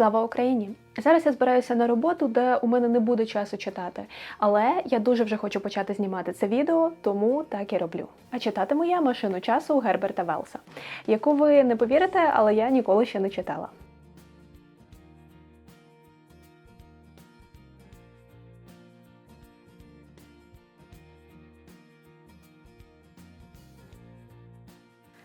Слава Україні! Зараз я збираюся на роботу, де у мене не буде часу читати. Але я дуже вже хочу почати знімати це відео, тому так і роблю. А читатиму я машину часу Герберта Велса, яку ви не повірите, але я ніколи ще не читала.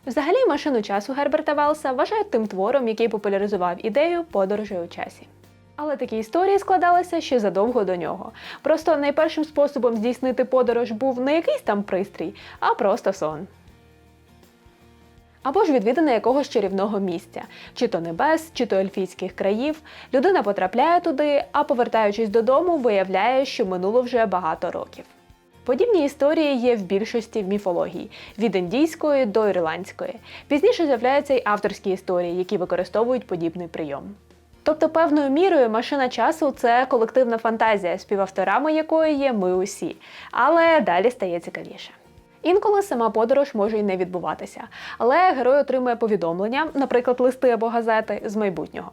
Взагалі, машину часу Герберта Велса вважають тим твором, який популяризував ідею подорожей у часі. Але такі історії складалися ще задовго до нього. Просто найпершим способом здійснити подорож був не якийсь там пристрій, а просто сон. Або ж відвідина якогось чарівного місця, чи то небес, чи то ельфійських країв. Людина потрапляє туди, а повертаючись додому, виявляє, що минуло вже багато років. Подібні історії є в більшості в міфології від індійської до ірландської. Пізніше з'являються й авторські історії, які використовують подібний прийом. Тобто, певною мірою машина часу це колективна фантазія, співавторами якої є ми усі. Але далі стає цікавіше. Інколи сама подорож може й не відбуватися, але герой отримує повідомлення, наприклад, листи або газети з майбутнього.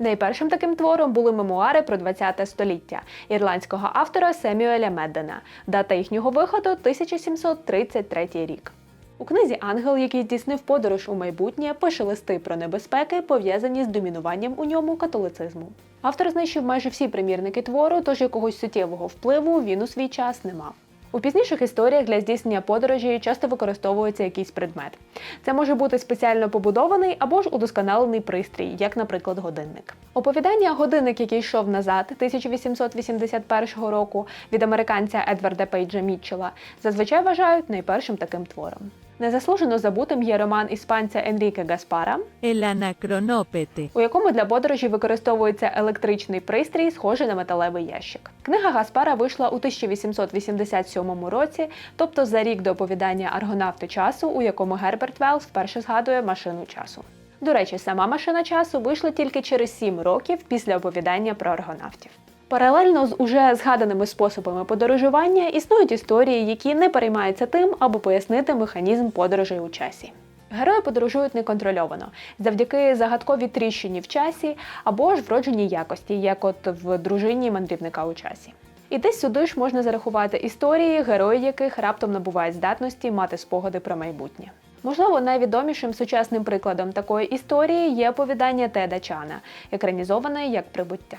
Найпершим таким твором були мемуари про ХХ століття ірландського автора Семюеля Меддена. Дата їхнього виходу 1733 рік. У книзі Ангел, який здійснив подорож у майбутнє, пише листи про небезпеки, пов'язані з домінуванням у ньому католицизму. Автор знищив майже всі примірники твору, тож якогось суттєвого впливу він у свій час не мав. У пізніших історіях для здійснення подорожі часто використовується якийсь предмет. Це може бути спеціально побудований або ж удосконалений пристрій, як, наприклад, годинник. Оповідання Годинник, який йшов назад 1881 року від американця Едварда Пейджа Мітчела, зазвичай вважають найпершим таким твором. Незаслужено забутим є роман іспанця Енріке Гаспара, anacronópete. у якому для подорожі використовується електричний пристрій, схожий на металевий ящик. Книга Гаспара вийшла у 1887 році, тобто за рік до оповідання Аргонавти часу, у якому Герберт Велс вперше згадує машину часу. До речі, сама машина часу вийшла тільки через 7 років після оповідання про аргонавтів. Паралельно з уже згаданими способами подорожування існують історії, які не переймаються тим, аби пояснити механізм подорожей у часі. Герої подорожують неконтрольовано завдяки загадковій тріщині в часі або ж вродженій якості, як от в дружині мандрівника у часі. І десь сюди ж можна зарахувати історії, герої яких раптом набувають здатності мати спогади про майбутнє. Можливо, найвідомішим сучасним прикладом такої історії є оповідання Теда Чана, екранізоване як прибуття.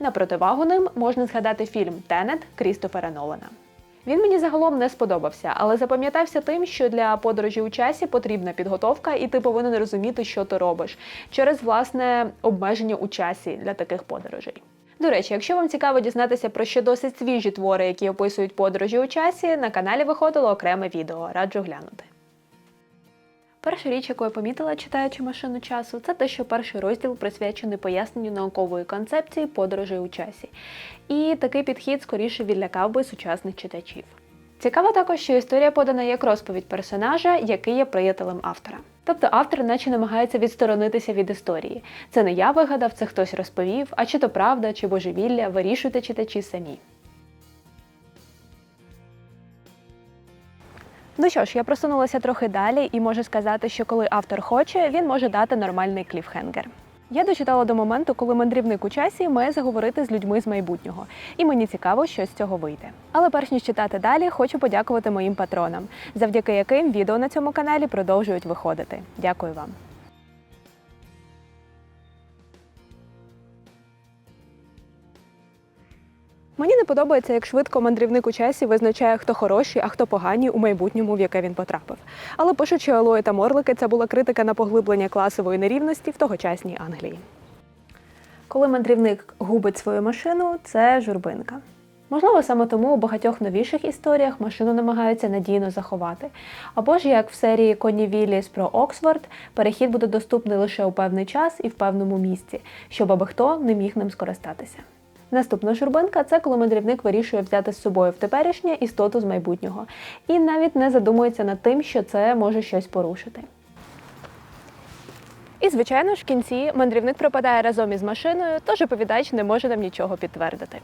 На противагу ним можна згадати фільм Тенет Крістофера Нолана. Він мені загалом не сподобався, але запам'ятався тим, що для подорожі у часі потрібна підготовка, і ти повинен розуміти, що ти робиш, через власне обмеження у часі для таких подорожей. До речі, якщо вам цікаво дізнатися про ще досить свіжі твори, які описують подорожі у часі, на каналі виходило окреме відео, раджу глянути. Перша річ, яку я помітила, читаючи машину часу, це те, що перший розділ присвячений поясненню наукової концепції подорожей у часі. І такий підхід скоріше відлякав би сучасних читачів. Цікаво також, що історія подана як розповідь персонажа, який є приятелем автора. Тобто автор наче намагається відсторонитися від історії. Це не я вигадав, це хтось розповів, а чи то правда, чи божевілля, вирішуйте читачі самі. Ну що ж, я просунулася трохи далі і можу сказати, що коли автор хоче, він може дати нормальний кліфхенгер. Я дочитала до моменту, коли мандрівник у часі має заговорити з людьми з майбутнього, і мені цікаво, що з цього вийде. Але перш ніж читати далі, хочу подякувати моїм патронам, завдяки яким відео на цьому каналі продовжують виходити. Дякую вам. Мені не подобається, як швидко мандрівник у часі визначає, хто хороший, а хто погані у майбутньому, в яке він потрапив. Але пишучи Алої та Морлики, це була критика на поглиблення класової нерівності в тогочасній Англії. Коли мандрівник губить свою машину, це журбинка. Можливо, саме тому у багатьох новіших історіях машину намагаються надійно заховати. Або ж як в серії Коні Вілліс про Оксфорд, перехід буде доступний лише у певний час і в певному місці, щоб аби хто не міг ним скористатися. Наступна журбинка це коли мандрівник вирішує взяти з собою в теперішнє істоту з майбутнього, і навіть не задумується над тим, що це може щось порушити. І, звичайно ж, в кінці мандрівник пропадає разом із машиною, тож оповідач не може нам нічого підтвердити.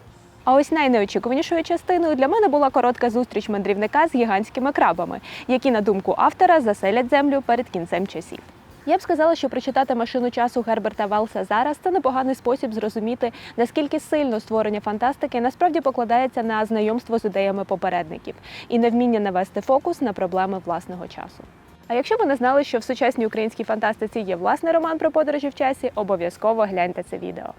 А ось найнеочікуванішою частиною для мене була коротка зустріч мандрівника з гігантськими крабами, які, на думку автора, заселять землю перед кінцем часів. Я б сказала, що прочитати машину часу Герберта Велса зараз це непоганий спосіб зрозуміти, наскільки сильно створення фантастики насправді покладається на знайомство з ідеями попередників і невміння навести фокус на проблеми власного часу. А якщо ви не знали, що в сучасній українській фантастиці є власний роман про подорожі в часі, обов'язково гляньте це відео.